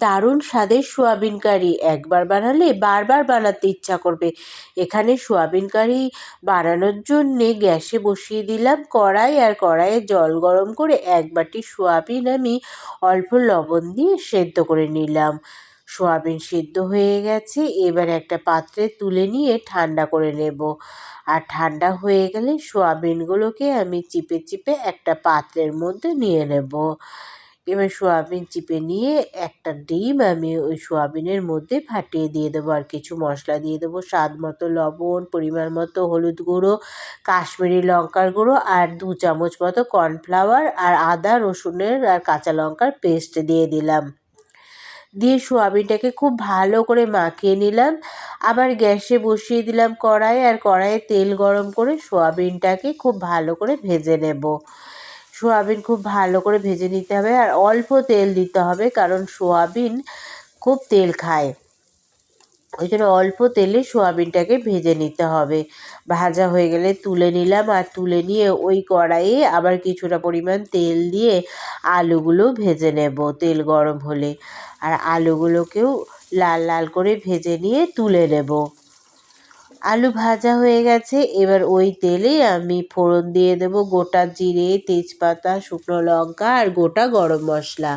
দারুণ স্বাদের সোয়াবিন কারি একবার বানালে বারবার বানাতে ইচ্ছা করবে। এখানে সোয়াবিন কারি বানানোর জন্যে গ্যাসে বসিয়ে দিলাম কড়াই আর কড়াইয়ে জল গরম করে এক বাটি সোয়াবিন আমি অল্প লবণ দিয়ে সেদ্ধ করে নিলাম। সোয়াবিন সিদ্ধ হয়ে গেছে, এবার একটা পাত্রে তুলে নিয়ে ঠান্ডা করে নেব। আর ঠান্ডা হয়ে গেলে সোয়াবিনগুলোকে আমি চিপে চিপে একটা পাত্রের মধ্যে নিয়ে নেব। এবার সোয়াবিন চিপে নিয়ে একটা ডিম আমি ওই সোয়াবিনের মধ্যে ফাটিয়ে দিয়ে দেবো আর কিছু মশলা দিয়ে দেবো। স্বাদ মতো লবণ, পরিমাণ মতো হলুদ গুঁড়ো, কাশ্মীরি লঙ্কার গুঁড়ো আর দু চামচ মতো কর্নফ্লাওয়ার আর আদা, রসুনের আর কাঁচা লঙ্কার পেস্ট দিয়ে দিলাম। দিয়ে সোয়াবিনটাকে খুব ভালো করে মাখিয়ে নিলাম। আবার গ্যাসে বসিয়ে দিলাম কড়াই আর কড়াইয়ে তেল গরম করে সোয়াবিনটাকে খুব ভালো করে ভেজে নেব। সোয়াবিন খুব ভালো করে ভেজে নিতে হবে আর অল্প তেল দিতে হবে কারণ সোয়াবিন খুব তেল খায়। ওই জন্য অল্প তেলে সোয়াবিনটাকে ভেজে নিতে হবে। ভাজা হয়ে গেলে তুলে নিলাম আর তুলে নিয়ে ওই কড়াইয়ে আবার কিছুটা পরিমাণ তেল দিয়ে আলুগুলো ভেজে নেব। তেল গরম হলে। আর আলুগুলোকেও লাল লাল করে ভেজে নিয়ে তুলে নেব। আলু ভাজা হয়ে গেছে। এবার ওই তেলে আমি ফোড়ন দিয়ে দেব গোটা জিরে, তেজপাতা, শুকনো লঙ্কা আর গোটা গরম মশলা।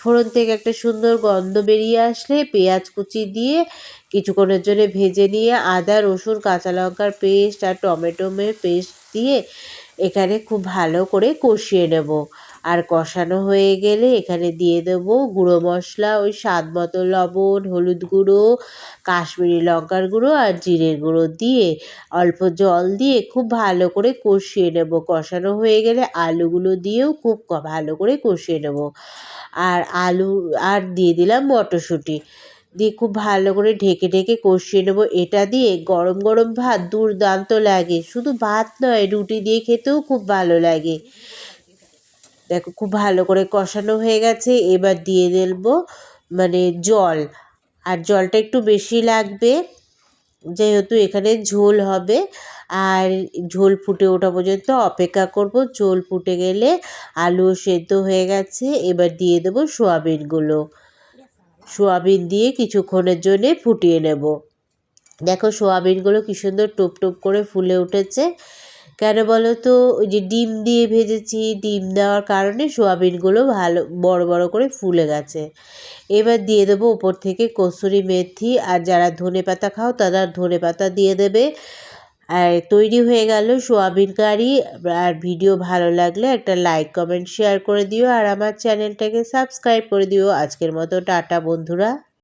ফোড়ন থেকে একটা সুন্দর গন্ধ বেরিয়ে আসলে পেঁয়াজ কুচি দিয়ে কিছুক্ষণের জন্য ভেজে নিয়ে আদা, রসুন, কাঁচা লঙ্কার পেস্ট আর টমেটোমের পেস্ট দিয়ে এখানে খুব ভালো করে কষিয়ে নেব। আর কষানো হয়ে গেলে এখানে দিয়ে দেব গুঁড়ো মশলা, ওই স্বাদ মতো লবণ, হলুদ গুঁড়ো, কাশ্মীরি লঙ্কার গুঁড়ো আর জিরের গুঁড়ো দিয়ে অল্প জল দিয়ে খুব ভালো করে কষিয়ে নেব। কষানো হয়ে গেলে আলুগুলো দিয়েও খুব ভালো করে কষিয়ে নেব। আর আলু, আর দিয়ে দিলাম মটরশুঁটি। দিয়ে খুব ভালো করে ঢেকে ঢেকে কষিয়ে নেব। এটা দিয়ে গরম গরম ভাত দুর্দান্ত লাগে। শুধু ভাত নয়, রুটি দিয়ে খেতেও খুব ভালো লাগে। দেখো খুব ভালো করে কষানো হয়ে গেছে, এবার দিয়ে দেবো মানে জল। আর জলটা একটু বেশি লাগবে, যেহেতু এখানে ঝোল হবে। আর ঝোল ফুটে ওঠা পর্যন্ত অপেক্ষা করব। ঝোল ফুটে গেলে আলু সেদ্ধ হয়ে গেছে, এবার দিয়ে দেবো সোয়াবিনগুলো। সোয়াবিন দিয়ে কিছুক্ষণের জন্যে ফুটিয়ে নেব। দেখো সোয়াবিনগুলো কী সুন্দর টোপ করে ফুলে উঠেছে। কেন বলো তো ওই যে ডিম দিয়ে ভেজেছি, ডিম দেওয়ার কারণে সোয়াবিনগুলো ভালো, বড় বড় করে ফুলে গেছে। এবার দিয়ে দেবো ওপর থেকে কসুরি মেথি, আর যারা ধনে পাতা খাও তারা ধনে পাতা দিয়ে দেবে। আর তৈরি হয়ে গেল সোয়াবিন কারি। আর ভিডিও ভালো লাগলে একটা লাইক, কমেন্ট, শেয়ার করে দিও। আর আমার চ্যানেলটাকে সাবস্ক্রাইব করে দিও। আজকের মতো টাটা বন্ধুরা।